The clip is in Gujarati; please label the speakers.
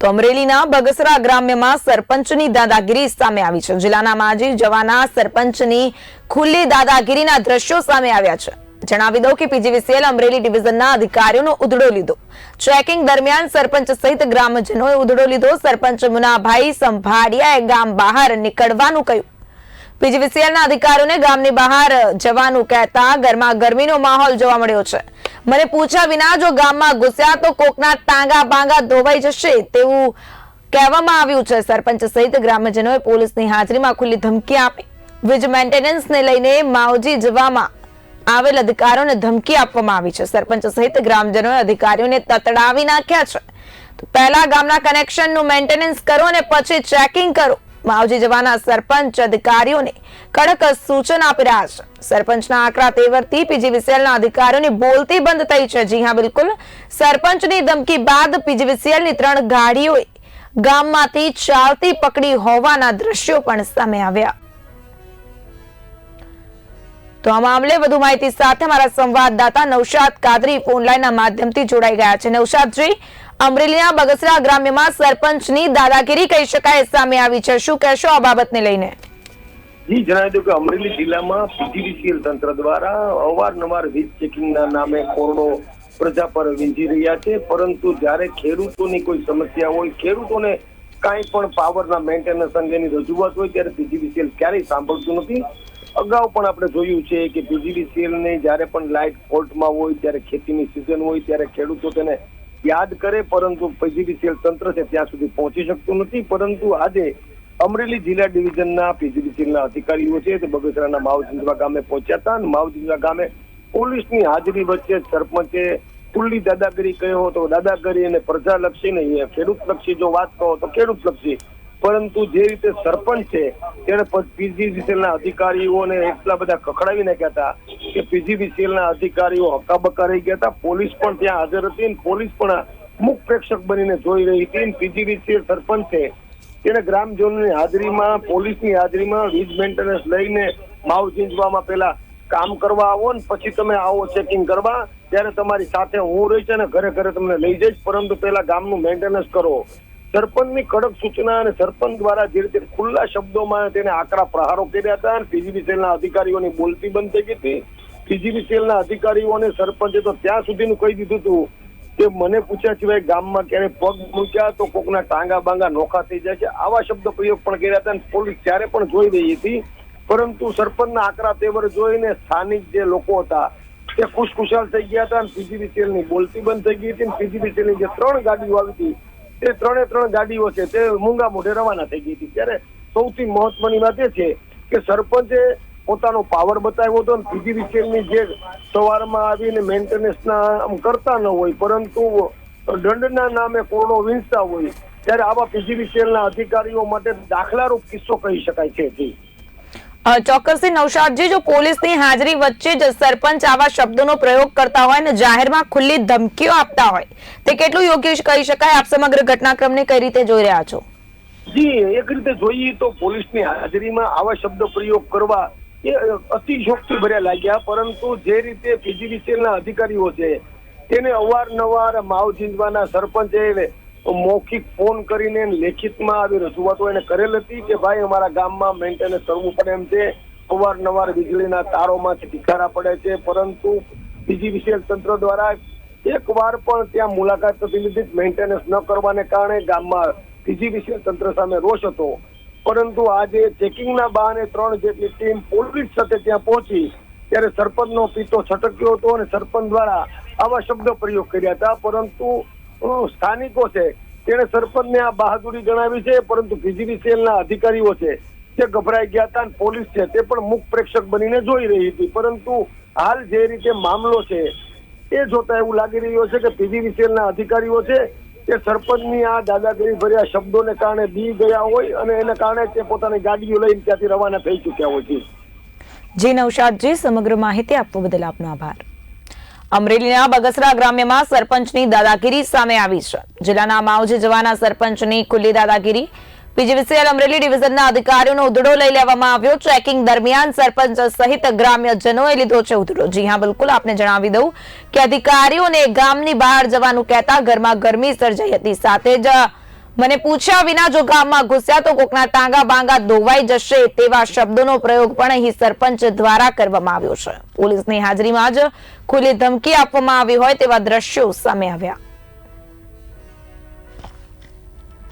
Speaker 1: તો અમરેલીના બગસરા ગ્રામ્યમાં સરપંચની દાદાગીરી સામે આવી છે. જિલ્લાના માજી જવાના સરપંચની ખુલ્લી દાદાગીરીના દ્રશ્યો સામે આવ્યા છે. જણાવી દઉં કે પીજીવીસીએલ અમરેલી ડિવિઝનના અધિકારીઓનો ઉધડો લીધો. ચેકિંગ દરમિયાન સરપંચ સહિત ગ્રામજનોએ ઉધડો લીધો. સરપંચ મુનાભાઈ સંભાળિયાએ ગામ બહાર નીકળવાનું કહ્યું. પીજીવીસીએલના અધિકારીઓને ગામની બહાર જવાનું કહેતા ગરમા ગરમીનો માહોલ જોવા મળ્યો છે. મને પૂછ્યા વિના જો ગામમાં ઘુસ્યા તો કોકના ટાંગા બાંગા ધોવાઈ જશે તેવું કહેવામાં આવ્યું છે. સરપંચ સહિત ગ્રામજનોએ પોલીસની હાજરીમાં ખુલ્લી ધમકી આપી. વીજ મેન્ટેનન્સને લઈને માવજી જવામાં આવેલ અધિકારીઓને ધમકી આપવામાં આવી છે. સરપંચ સહિત ગ્રામજનોએ અધિકારીઓને તતડાવી નાખ્યા છે. પહેલા ગામના કનેક્શનનું મેન્ટેનન્સ કરો અને પછી ચેકિંગ કરો. માવજી જવાના સરપંચ અધિકારીઓને કડક સૂચન આપી રહ્યા છે. સરપંચના આકરા તેવરથી પીજીવીસીએલના અધિકારીઓની બોલતી બંધ થઈ છે. જી હા, બિલકુલ. સરપંચની ધમકી બાદ પીજીવીસીએલની ત્રણ ગાડીઓએ ગામમાંથી ચાલતી પકડી હોવાના દ્રશ્યો પણ સામે આવ્યા. તો આ મામલે વધુ માહિતી સાથે મારા સંવાદદાતા નૌશાદ કાદરી ફોન લાઈનના માધ્યમથી જોડાઈ ગયા છે. નૌશાદજી, અમરેલીના બગસરા ગ્રામ્યમાં સરપંચની દાદાગીરી કહી શકાય સામે આવી છે. શું કહેશો આ બાબતને લઈને?
Speaker 2: જી, જણાવી દઉં કે અમરેલી જિલ્લામાં પીજીવીસીએલ તંત્ર દ્વારા અવારનવાર વીજ ચેકિંગના નામે કોરડો પ્રજા પર વીંજી રહ્યા છે. પરંતુ જ્યારે ખેડૂતોની કોઈ સમસ્યા હોય, ખેડૂતોને કાંઈ પણ પાવરના મેન્ટેનન્સ અંગેની રજૂઆત હોય, ત્યારે પીજીવીસીએલ ક્યારેય સાંભળતું નથી. અગાઉ પણ આપણે જોયું છે કે પીજીવીસીએલ ને જ્યારે પણ લાઇટ ફોલ્ટમાં હોય, ત્યારે ખેતીની સિઝન હોય, ત્યારે ખેડૂતો તેને યાદ કરે, પરંતુ પીજીવીસીએલ તંત્ર છે ત્યાં સુધી પહોંચી શકતું નથી. પરંતુ આજે અમરેલી જિલ્લા ડિવિઝનના પીજીવીસીએલના અધિકારીઓ છે તે બગસરાના માવજિંદવા ગામે પહોંચ્યા હતા. અને માવજિંદવા ગામે પોલીસની હાજરી વચ્ચે સરપંચે ખુલ્લી દાદાગીરી કહ્યો તો દાદાગીરી અને પ્રજાલક્ષી નહીં ખેડૂતલક્ષી જો વાત કહો તો ખેડૂતલક્ષી પરંતુ જે રીતે સરપંચ છે, તેને પીજીવીસીએલના અધિકારીઓને એટલા બધા કખડાવી નાખ્યા હતા કે પીજીવીસીએલના અધિકારીઓ હકાબકા રહી ગયા હતા. પોલીસ પણ ત્યાં હાજર હતી અને પોલીસ પણ મુખ પ્રેક્ષક બનીને જોઈ રહી હતી. પીજીવીસીએલ સરપંચ છે, તેને ગ્રામજનોની હાજરીમાં, પોલીસની હાજરીમાં વીજ મેન્ટેનન્સ લઈને માવ ચીંચવામાં પેલા કામ કરવા આવો ને પછી તમે આવો ચેકિંગ કરવા. ત્યારે તમારી સાથે હું રહીશ અને ઘરે ઘરે તમને લઈ જઈશ. પરંતુ પેલા ગામનું મેન્ટેનન્સ કરો. સરપંચની કડક સૂચના અને સરપંચ દ્વારા જે રીતે ખુલ્લા શબ્દોમાં તેને આકરા પ્રહારો કર્યા હતા અને પીજીવીસીએલના અધિકારીઓની બોલતી બંધ થઈ ગઈ હતી. પીજીવીસીએલના અધિકારીઓને સરપંચે તો ત્યાં સુધીનું કહી દીધું હતું કે મને પૂછ્યા સિવાય ગામમાં ક્યારે પગ મૂક્યા તો કોકના ટાંગા બાંગા નોખા થઈ જાય છે. આવા શબ્દ પ્રયોગ પણ કર્યા હતા અને પોલીસ ત્યારે પણ જોઈ રહી હતી. પરંતુ સરપંચના આકરા તેવર જોઈને સ્થાનિક જે લોકો હતા તે ખુશખુશાલ થઈ ગયા હતા અને પીજીવીસીએલની બોલતી બંધ થઈ ગઈ હતી. અને પીજીવીસીએલની જે ત્રણ ગાડીઓ આવી હતી તે ત્રણે ત્રણ ગાડીઓ છે તે મૂંગા મોઢે રવાના થઈ ગઈ હતી. ત્યારે સૌથી મહત્વની વાત એ છે કે સરપંચે પોતાનો પાવર બતાવ્યો હતો અને પીજીવીસીએલની જે સવારમાં આવીને મેન્ટેનન્સના આમ કરતા ન હોય, પરંતુ દંડના નામે કોરડો વીંચતા હોય, ત્યારે આવા પીજીવીસીએલ ના અધિકારીઓ માટે દાખલારૂપ કિસ્સો કહી શકાય છે.
Speaker 1: ચોક્કસથી નૌશાદજી, જો પોલીસની હાજરી વચ્ચે જ સરપંચ આવા શબ્દોનો પ્રયોગ કરતા હોય અને જાહેરમાં ખુલ્લી ધમકીઓ આપતા હોય, તે કેટલું યોગ્ય કહી શકાય? આપ સમગ્ર ઘટનાક્રમને કઈ રીતે જોઈ રહ્યા છો?
Speaker 2: જી, એક રીતે જોઈએ તો પોલીસની હાજરીમાં આવા શબ્દ પ્રયોગ કરવા એ અતિશોક્તિ ભર્યા લાગ્યા, પરંતુ જે રીતે પીજીવીસીએલના અધિકારીઓ છે, તેને અવારનવાર માવ ચીંજવાના સરપંચે મૌખિક ફોન કરીને લેખિતમાં આવી રજૂઆતો એને કરેલ હતી કે ભાઈ, અમારા ગામમાં મેન્ટેનન્સ કરવું પડે એમ છે. અવારનવાર વીજળીના તારોમાંથી ટીકારા પડે છે. પરંતુ પીજીવીસીએલ તંત્ર દ્વારા એક વાર પણ ત્યાં મુલાકાત નથી લીધી મેન્ટેનન્સ ન કરવાને કારણે ગામમાં પીજીવીસીએલ તંત્ર સામે રોષ હતો. પરંતુ આજે ચેકિંગના બહાને ત્રણ જેટલી ટીમ પોલીસ સાથે ત્યાં પહોંચી. ત્યારે સરપંચનો પીતો છટક્યો હતો અને સરપંચ દ્વારા આવા શબ્દ પ્રયોગ કર્યા હતા. પરંતુ સ્થાનિકો છે. તેણે સરપંચને આ બહાદુરી ગણાવી છે, પરંતુ પીજીવીસીએલના અધિકારીઓ છે તે ગભરાઈ ગયા હતા પોલીસ છે તે પણ મુખ પ્રેક્ષક બનીને જોઈ રહી હતી. પરંતુ હાલ જે રીતે મામલો છે, એ જોતા એવું લાગી રહ્યું છે કે ના અધિકારીઓ છે તે સરપંચની આ દાદાગીરી ભર્યા શબ્દોને કારણે બી ગયા હોય અને એના કારણે તે પોતાની ગાડીઓ લઈને ત્યાંથી રવાના થઈ ચૂક્યા હોય છે.
Speaker 1: જી નવશાદજી સમગ્ર માહિતી આપવા બદલ આપનો આભાર. અમરેલીના બગસરા ગ્રામ્યમાં સરપંચની દાદાગીરી સામે આવી છે. જિલ્લાના માવજી જવાના સરપંચની ખુલ્લી દાદાગીરી. પીજીવીસીએલ અમરેલી ડિવિઝનના અધિકારીઓનો ઉધડો લઈ લેવામાં આવ્યો. ચેકિંગ દરમિયાન સરપંચ સહિત ગ્રામ્યજનોએ લીધો છે ઉધડો. જી હા, બિલકુલ આપને જણાવી દઉં કે અધિકારીઓને ગામની બહાર જવાનું કહેતા ઘરમાં ગરમી સર્જાઈ હતી. સાથે જ મને પૂછ્યા વિના જો ગામમાં ઘૂસ્યા તો કોકના ટાંગા બાંગા ધોવાઈ જશે તેવા શબ્દોનો પ્રયોગ પણ અહીં સરપંચ દ્વારા કરવામાં આવ્યો છે. પોલીસની હાજરીમાં જ ખુલ્લી ધમકી આપવામાં આવી હોય તેવા દ્રશ્યો સામે આવ્યા.